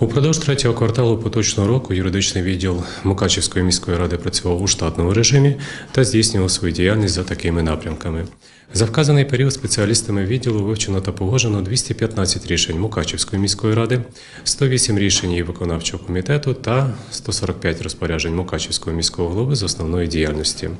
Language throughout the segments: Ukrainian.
Упродовж третього кварталу поточного року юридичний відділ Мукачівської міської ради працював у штатному режимі та здійснював свою діяльність за такими напрямками. За вказаний період спеціалістами відділу вивчено та погоджено 215 рішень Мукачівської міської ради, 108 рішень її виконавчого комітету та 145 розпоряджень Мукачівського міського голови з основної діяльності.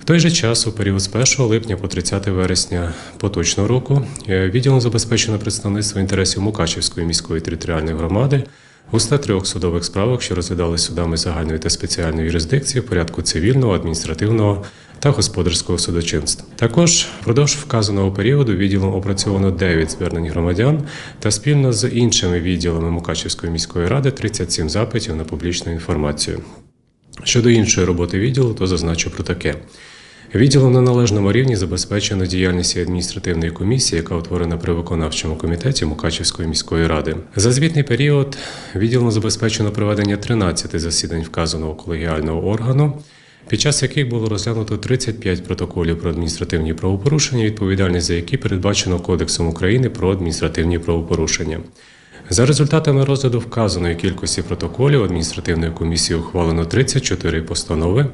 В той же час, у період з 1 липня по 30 вересня поточного року, е, відділом забезпечено представництво інтересів Мукачівської міської територіальної громади у 103 судових справах, що розглядались судами загальної та спеціальної юрисдикції в порядку цивільного, адміністративного та господарського судочинства. Також впродовж вказаного періоду відділом опрацьовано 9 звернень громадян та спільно з іншими відділами Мукачівської міської ради 37 запитів на публічну інформацію. Щодо іншої роботи відділу, то зазначу про таке. Відділом на належному рівні забезпечено діяльність адміністративної комісії, яка утворена при виконавчому комітеті Мукачівської міської ради. За звітний період відділом забезпечено проведення 13 засідань вказаного колегіального органу, під час яких було розглянуто 35 протоколів про адміністративні правопорушення, відповідальність за які передбачено Кодексом України про адміністративні правопорушення. За результатами розгляду вказаної кількості протоколів адміністративною комісією ухвалено 34 постанови,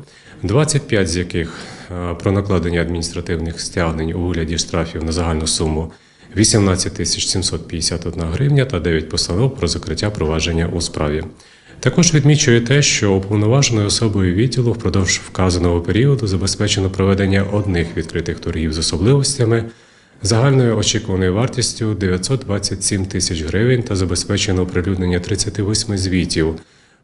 25 з яких е, про накладення адміністративних стягнень у вигляді штрафів на загальну суму 18 тисяч 751 гривня та 9 постанов про закриття провадження у справі. Також відмічую те, що уповноваженою особою відділу впродовж вказаного періоду забезпечено проведення одних відкритих торгів з особливостями загальною очікуваною вартістю 927 тисяч гривень та забезпечено оприлюднення 38 звітів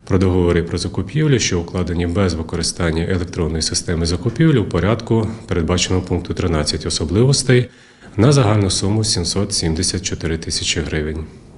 про договори про закупівлю, що укладені без використання електронної системи закупівлі у порядку, передбаченого пункту 13 особливостей, на загальну суму 774 тисячі гривень.